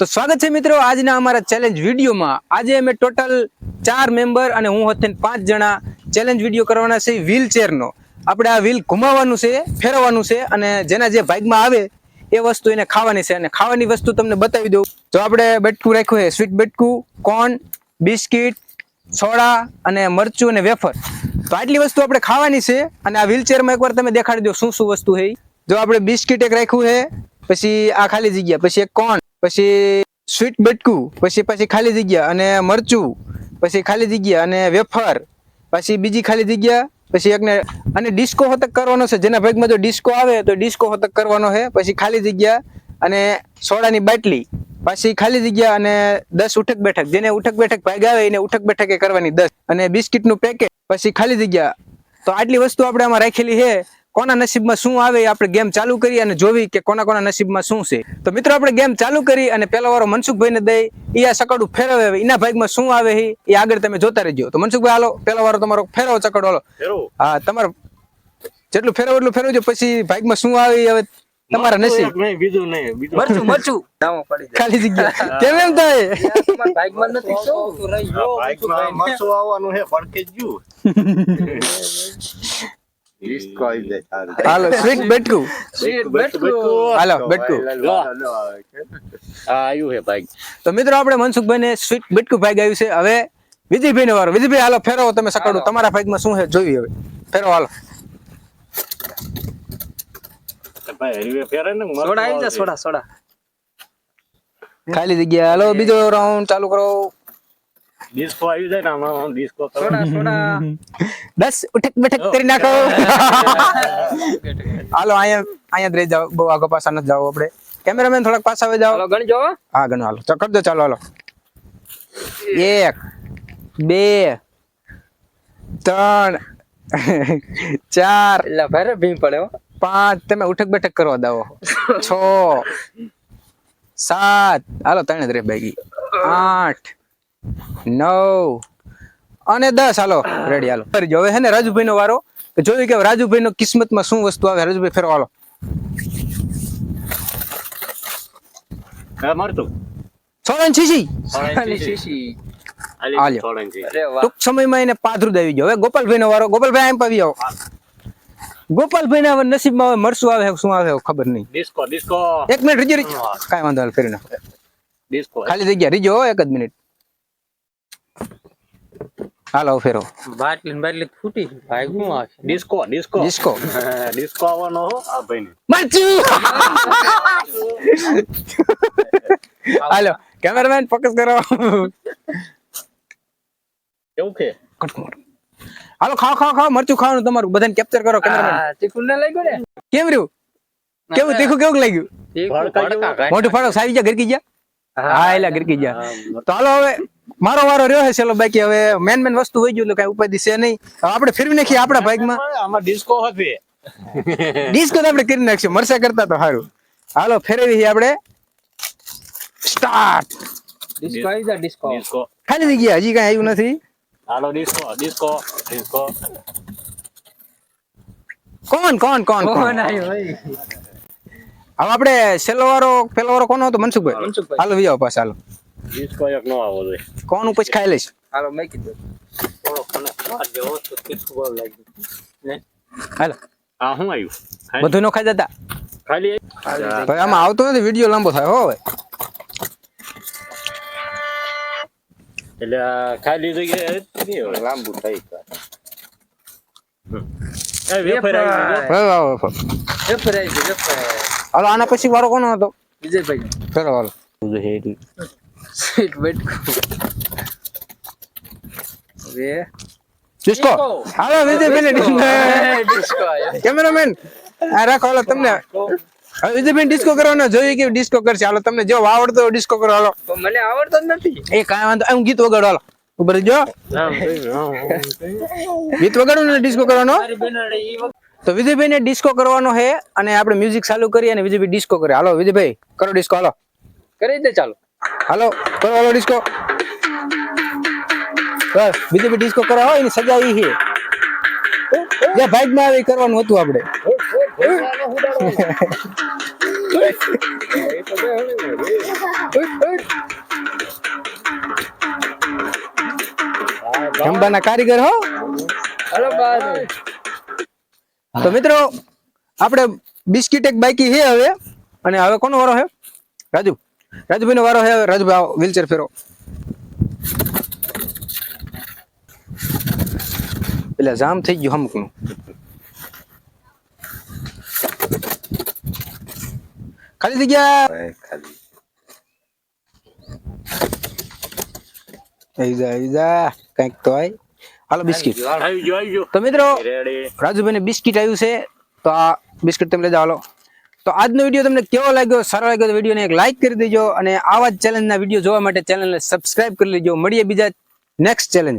તો સ્વાગત છે મિત્રો આજના અમારા ચેલેન્જ વિડીયોમાં. આજે અમે ટોટલ ચાર મેમ્બર અને હું હતી પાંચ જણા ચેલેન્જ વીડિયો કરવાના છે વ્હીલ ચેરનો આપણે આ વ્હીલ ઘુમાવવાનું છે, ફેરવવાનું છે અને જેના જે ભાગમાં આવે એ વસ્તુ એને ખાવાની છે. અને ખાવાની વસ્તુ તમને બતાવી દઉં. તો આપણે બટકું રાખ્યું છે સ્વીટ બટકું કોર્ન બિસ્કિટ સોડા અને મરચું અને વેફર. તો આટલી વસ્તુ આપણે ખાવાની છે અને આ વ્હીલચેરમાં એકવાર તમે દેખાડી દો શું શું વસ્તુ છે જો આપણે બિસ્કિટ એક રાખ્યું છે, પછી આ ખાલી જગ્યા, પછી એક કોર્ન પછી સ્વીટ બટકું, પછી પછી ખાલી જગ્યા અને મરચું, પછી ખાલી જગ્યા અને વેફર, પછી બીજી ખાલી જગ્યા, પછી એકને અને ડિસ્કો હતક કરવાનો છે. જેના ભાગમાં જો ડિસ્કો આવે તો ડિસ્કો હતક કરવાનો છે. પછી ખાલી જગ્યા અને સોડાની બાટલી, પાછી ખાલી જગ્યા અને દસ ઉઠક બેઠક. જેને ઉઠક બેઠક ભાગ આવે એને ઉઠક બેઠકે કરવાની દસ. અને બિસ્કિટનું પેકેટ પછી ખાલી જગ્યા. તો આટલી વસ્તુ આપણે આમાં રાખેલી છે. કોના નસીબમાં શું આવે આપણે ગેમ ચાલુ કરી અને જોવી કે કોના કોના નસીબમાં શું છે. તો મિત્રો આપણે ગેમ ચાલુ કરી અને પેલા વાળો મનસુખભાઈને દઈ. એ આ ચકડું ફેરવે હવે. એના ભાગમાં શું આવે એ આગળ તમે જોતા રહેજો. તો મનસુખભાઈ હાલો પેલા વાળો તમારો ફેરવો ચકડો હાલો. હા તમારો જેટલું ફેરવો એટલું ફેરવજો પછી ભાગમાં શું આવે હવે તમારા નસીબ. નહીં બીજું નહીં મરચું મરચું. દામો પડી ખાલી જગ્યા. કેમ એમ થાય? તમારા નથી શું? રહી મરચું આવવાનું છે પડકે જ ગયું ડિસ્કો આવી જાય સારું. હાલો સ્વીટ બેટકું. હાલો બેટકું આવ્યું છે ભાઈ તો મિત્રો આપણે મનસુખભાઈ ને સ્વીટ બેટકું ભાઈ આવ્યું છે. હવે વિજયભાઈ ને વારો. વિજયભાઈ હાલો ફેરવો તમે સકાડું. તમારા ભાગમાં શું છે જોઈ હવે. ફેરવો હાલો. ભાઈ ફેરે સોડા ખાલી જગ્યા હાલો બીજો રાઉન્ડ ચાલુ કરો. ડિસ્કો આવી જાય ને આમાં ડિસ્કો કરો. Soda soda. દસ ઉઠક બેઠક કરી નાખો. હાલો અહીંયા અહીંયા રહી જાઓ. બહુ આગો પાછા નથી જાવ આપણે. કેમેરામેન થોડાક પાછા આવી જાઓ. હાલો ગણજો હો. હા ઘણું હાલો. ચકર દો ચાલો હાલો. એક બે ત્રણ ચાર એટલે ભારે ભીમ પડ્યો પાંચ. તમે ઉઠક બેઠક કરવા દાવો. છ સાત. હાલો ત્રણ જ રે બાકી આઠ નવ. અને દસ હાલો રેડી હાલો. કરજો હવે હે ને રાજુભાઈ નો વારો. કે જોયું કે રાજુભાઈ નો કિસ્મતમાં શું વસ્તુ આવે? રાજુભાઈ ફેરવા હાલો. ટૂંક સમયમાં એને પાથરું આવી ગયો હવે ગોપાલભાઈ નો વારો. ગોપાલભાઈ એમ પાવી આવો. ગોપાલભાઈ ના નસીબમાં હવે મરસું આવે શું આવે ખબર નહીં. Disco disco. એક મિનિટ રીજો રીજો. કાંઈ વાંધો હાલ નાખો ખાલી જગ્યા રીજો એક જ મિનિટ. હાલો ફેરો. બાટલી ને બાટલી ફૂટી ભાઈ શું આવશે ડિસ્કો ડિસ્કો. ડિસ્કો. ડિસ્કો આવવાનો હો. આ ભાઈને. મરચું! હાલો કેમેરામેન ફોકસ કરો. કેવું છે? હાલો ખાઓ ખાઓ ખાઓ મરચું ખાવાનું તમારું. બધાને કેપ્ચર કરો કેમેરામેન. તીખું ના લાગ્યું ને? કેમ રહ્યું? કેવું તીખું કેવું લાગ્યું. મોટું ફાડો સારી ગયા ગરકી ગયા? હા એલા ગરકી ગયા. તો હાલો હવે મારો વારો રહ્યો છે ચલો બાકી હવે મેન મેન વસ્તુ હોય ગયું એટલે કઈ ઉપાધિ છે નહીં. આપણે ફેરવી નાખીએ આપણા ભાગમાં. આમાં ડિસ્કો હતી. ડિસ્કો તો આપણે કરી નાખશું મરસા કરતા તો સારું. હાલો ફેરવી છીએ આપણે. સ્ટાર્ટ ડિસ્કો આવી જાય ડિસ્કો ડિસ્કો ખાલી જગ્યા હજી કઈ આવ્યું નથી. હાલો ડિસ્કો ડિસ્કો ડિસ્કો કોણ કોણ કોણ કોણ? કોણ આવ્યો ભાઈ? હવે આપણે છેલ્લો વારો પેલો વારો કોનો હતો? મનસુખભાઈ. મનસુખભાઈ. હાલો વિજાવ પાછા હાલો. ડિસ્કો એક નો આવો જોઈએ કોણ ઉપજ ખાઈ લઈશ હાલો મેં કીધું થોડો કને સ્વાદ જેવો તો તીખું બહુ લાગ્યું ને હાલો હા શું આવ્યું બધું નો ખાઈ જતા ખાલી ભાઈ આમાં આવતો નથી વીડિયો લાંબો થાય હો એટલે ખાઈ નહીં હોય. લાંબુ થઈ વેફર હાલો આના પછી વારો કોનો હતો વિજયભાઈ ચલો હાલો સ્વીટ બેટકું હવે ડિસ્કો હાલો વિજયભાઈ ડિસ્કો આવ્યો કેમેરામેન આ રાખો હાલો તમને. વિજયભાઈ ડિસ્કો કરવાનો જોઈએ કે ડિસ્કો કરશે? હાલો તમને જો આવડતો ડિસ્કો કરો હાલો. મને આવડતો જ નથી. એ કાંઈ વાંધો હું ગીત વગાડો હાલો. ઉભર જો. ગીત વગાડો ને ડિસ્કો કરવાનો? તો વિજયભાઈ ને ડિસ્કો કરવાનો છે અને આપણે મ્યુઝિક ચાલુ કરીએ અને વિજયભાઈ ડિસ્કો કરે. હાલો વિજયભાઈ કરો ડિસ્કો હાલો. કરી દે ચાલો. હાલો, કરો હાલો ડિસ્કો બસ, બીજી બી ડિસ્કો કરવા એની સજા એ છે જે ભાઈ માં આવે કરવાનું હતું આપણે ખંભાના કારીગર હો. તો મિત્રો આપણે બિસ્કીટ એક બાકી છે હવે. અને હવે કોનો વારો છે રાજુ. રાજુભાઈ નો વારો હે રાજુભાઈ વ્હીલચેર ફેરો. એટલે જામ થઈ ગયું હમકનું ખાલી જગ્યા? ગયા ખાલી. આઈ જા કંઈક તો આય. હાલો બિસ્કિટ. આવી ગયો આવી ગયો. તો મિત્રો રાજુભાઈ ને બિસ્કિટ આવ્યું છે તો આ બિસ્કિટ તમે લઈ જાઓ હાલો. તો આજનો વીડિયો તમને કેવો લાગ્યો? સારો લાગ્યો તો વિડીયોને એક લાઇક કરી દેજો અને આવા જ ચેલેન્જના વીડિયો જોવા માટે ચેનલને સબસ્ક્રાઇબ કરી લેજો. મળીએ બીજા નેક્સ્ટ ચેલેન્જ